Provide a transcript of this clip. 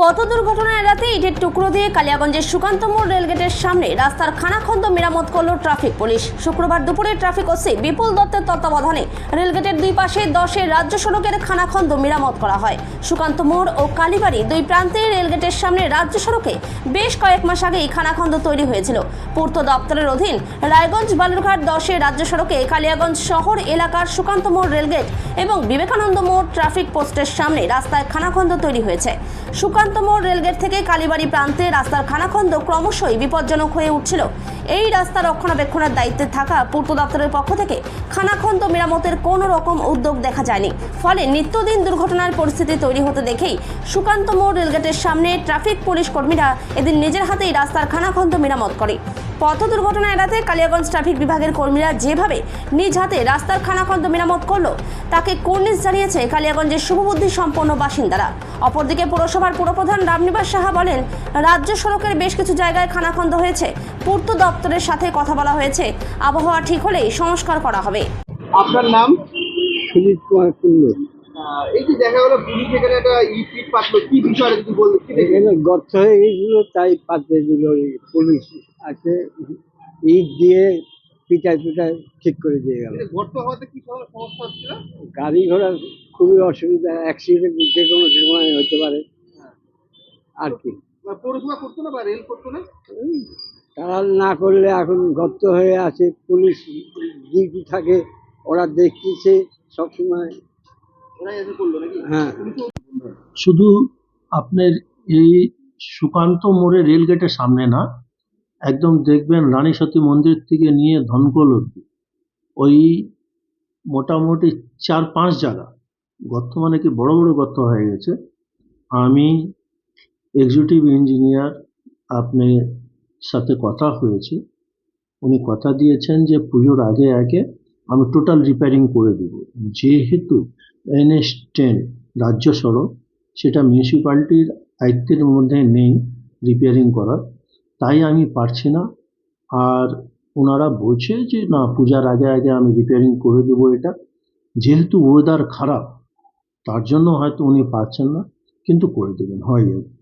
পথ দুর্ঘটনা এড়াতে ইটের টুকরো দিয়ে কালিয়াগঞ্জের সুকান্ত মোড় রেলগেটের সামনে রাস্তার খানাখন্দ মেরামত করল ট্রাফিক পুলিশ। শুক্রবার দুপুরে ট্রাফিক ওসি বিপুল দত্তের তত্ত্বাবধানে রেলগেটের দুই পাশে দশের রাজ্য সড়কের খানাখন্দ মেরামত করা হয়। সুকান্ত মোড় ও কালীবাড়ি দুই প্রান্তে রেলগেটের সামনে রাজ্য সড়কে বেশ কয়েক মাস আগেই খানাখন্দ তৈরি হয়েছিল। পূর্ত দপ্তরের অধীন রায়গঞ্জ বালুরঘাট দশের রাজ্য সড়কে কালিয়াগঞ্জ শহর এলাকার সুকান্ত মোড় রেলগেট এবং বিবেকানন্দ মোড় ট্রাফিক পোস্টের সামনে রাস্তায় খানাখন্দ তৈরি হয়েছে। সুকান্ত মোড় রেলগেট থেকে কালীবাড়ি প্রান্তে রাস্তার খানাখন্দ ক্রমশই বিপজ্জনক হয়ে উঠছিল। এই রাস্তা রক্ষণাবেক্ষণের দায়িত্বে থাকা পূর্ত দপ্তরের পক্ষ থেকে খানাখন্দ মেরামতের কোনো রকম উদ্যোগ দেখা যায়নি। ফলে নিত্যদিন দুর্ঘটনার পরিস্থিতি তৈরি হতে দেখেই সুকান্ত মোড় রেলগেটের সামনে ট্রাফিক পুলিশ কর্মীরা এদিন নিজের হাতেই রাস্তার খানাখন্দ মেরামত করে। পথ দুর্ঘটনা এড়াতে কালিয়াগঞ্জ ট্রাফিক বিভাগের কর্মীরা যেভাবে নিজ হাতে রাস্তার খানাখন্দ মেরামত করল তাকে কর্নিশ জানিয়েছে কালিয়াগঞ্জের শুভবুদ্ধি সম্পন্ন বাসিন্দারা? অপরদিকে পুরসভার পুরপ্রধান রামনিবাস সাহা বলেন রাজ্য সড়কের বেশ কিছু জায়গায় খানাখন্দ হয়েছে। পূর্ত দপ্তরের সাথে কথা বলা হয়েছে। আবহাওয়া ঠিক হলেই সংস্কার করা হবে। আপনার নাম? কুমার কুন্ডু এই যে দেখা গেলো পুলিশ এখানে একটা ইট ইট পাতলো কি বিষয়টা যদি বলতে এখানে গর্ত হয়ে গেছিল তাই পাতে দিল পুলিশ। আছে ইট দিয়ে পিটায় পিটায় ঠিক করে দিয়ে গেল। গর্ত হওয়াতে কি সমস্যা হচ্ছিল? গাড়ি ঘোড়া খুবই অসুবিধা অ্যাক্সিডেন্ট যে কোনো সময় হতে পারে। আর কি। পৌরসভা করতো না বা রেল করতো না? তারা না করলে এখন গর্ত হয়ে আছে পুলিশ ডিউটি থাকে ওরা দেখতেছে সবসময়। হ্যাঁ। শুধু আপনার এই সুকান্ত মোড়ে রেলগেটের সামনে না একদম দেখবেন রানী সতী মন্দির থেকে নিয়ে ধনকোল অব্দি ওই মোটামুটি চার পাঁচ জায়গা। গর্ত মানে কি? বড় বড় গর্ত হয়ে গেছে। আমি এক্সিকিউটিভ ইঞ্জিনিয়ার আপনি সাথে কথা হয়েছে। উনি কথা দিয়েছেন যে পুজোর আগে আগে আমি টোটাল রিপেয়ারিং করে দেব। যেহেতু এনএস টেন রাজ্য সড়ক, সেটা মিউনিসিপ্যালিটির আয়ত্তের মধ্যে নেই রিপেয়ারিং করার। তাই আমি পারছি না। আর ওনারা বলছে যে, না, পূজার আগে আগে আমি রিপেয়ারিং করে দেবো এটা। যেহেতু ওয়েদার খারাপ, তার জন্য হয়তো উনি পারছেন না, কিন্তু করে দেবেন, হয়ে যাবে